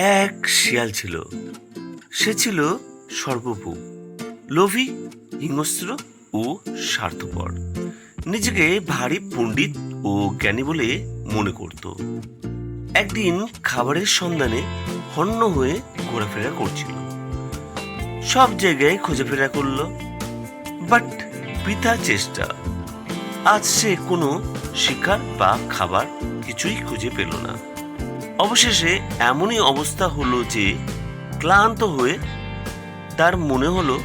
এক শিয়াল ছিল। সে ছিল সর্বভূ লোভী, হিংস্র ও স্বার্থপর। নিজেকে ভারী পণ্ডিত ও জ্ঞানী বলে মনে করত। একদিন খাবারের সন্ধানে হন্য হয়ে ঘোরাফেরা করছিল। সব জায়গায় খোঁজাফেরা করল, বাট বৃথা চেষ্টা। আজ সে কোনো শিকার বা খাবার কিছুই খুঁজে পেল না। অবশেষে এমনই অবস্থা হলো যে ক্লান্ত হয়ে তার মনে হলো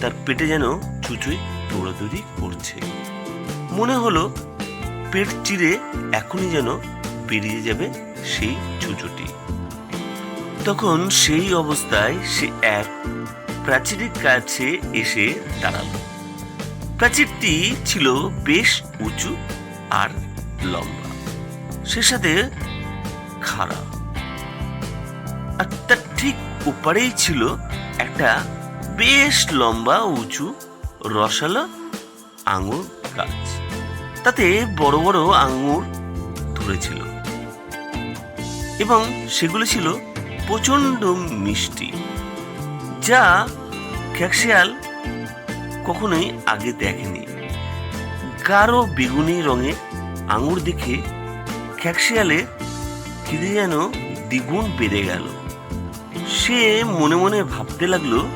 তার পেটে যেন চুচুই দৌড়াদৌড়ি করছে। মনে হলো পেট চিরে এখনই যেন বেরিয়ে যাবে সেই চুচুটি। তখন সেই অবস্থায় সে এক প্রাচীরের কাছে এসে দাঁড়াল। প্রাচীরটি ছিল বেশ উঁচু আর লম্বা। সে সাথে খাড়া আর তার ঠিক ওপারেই ছিল একটা বেশ লম্বা, উঁচু, রসালো আঙুর গাছ। তাতে বড় বড় আঙুর ধরেছিল এবং সেগুলো ছিল প্রচণ্ড মিষ্টি, যা ক্যাকশিয়াল কখনোই আগে দেখেনি। গাঢ় বেগুনি রঙের আঙুর দেখে খ্যাকশিয়ালের খিদে যেন দ্বিগুণ বেড়ে গেল। সে মনে মনে ভাবতে লাগল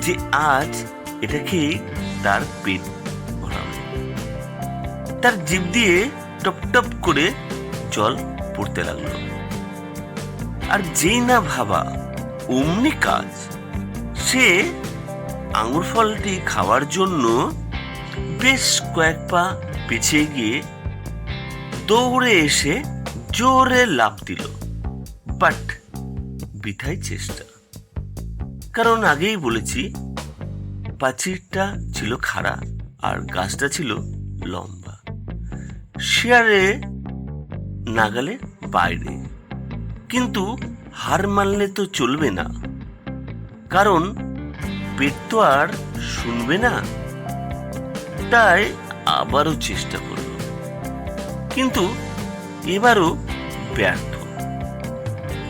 যে আজ এটা খেয়ে তার পেট ভরাবে। তার জিভ দিয়ে টপ টপ করে জল পড়তে লাগল। আর যেই না ভাবা, অমনি কাজ। সে আঙুর ফলটি খাওয়ার জন্য বেশ কয়েক পা পিছিয়ে গিয়ে দৌড়ে এসে জোরে লাফ দিল। বাট বৃথাই চেষ্টা। কারণ আগেই বলেছি প্রাচীরটা ছিল খাড়া আর গাছটা ছিল লম্বা। শেয়ারে নাগালে বাইরে। কিন্তু হার মানলে তো চলবে না। কারণ পেট তো আর শুনবে না। তাই আবারও চেষ্টা করল। কিন্তু এবারও ব্যর্থ।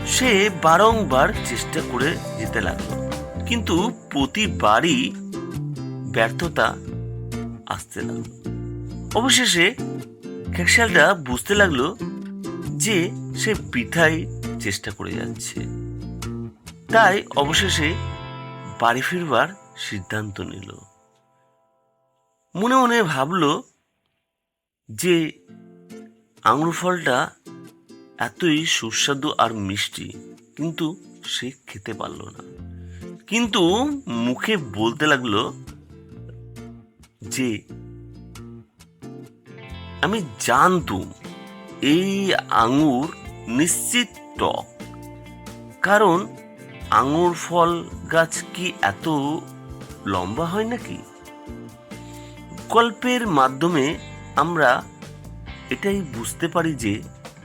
সে বারংবার চেষ্টা করে যেতে লাগল, কিন্তু প্রতিবারই ব্যর্থতা আসতে লাগল। অবশেষে খেকশালটা বুঝতে লাগল যে সে বৃথাই চেষ্টা করে যাচ্ছে। তাই অবশেষে বাড়ি ফিরবার সিদ্ধান্ত নিল। মনে মনে ভাবল যে আঙুর ফলটা এতই সুস্বাদু আর মিষ্টি, কিন্তু সে খেতে পারল না। কিন্তু মুখে বলতে লাগল যে, আমি জানতুম এই আঙুর নিশ্চিত টক। কারণ আঙুর ফল গাছ কি এত লম্বা হয় নাকি? গল্পের মাধ্যমে আমরা এটাই বুঝতে পারি যে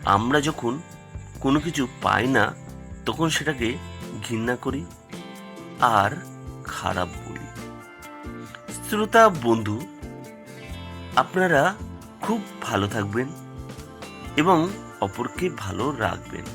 আমরা যখন কোনো কিছু পাই না, তখন সেটাকে ঘৃণা করি আর খারাপ বলি। শ্রোতা বন্ধু, আপনারা খুব ভালো থাকবেন এবং অপরকে ভালো রাখবেন।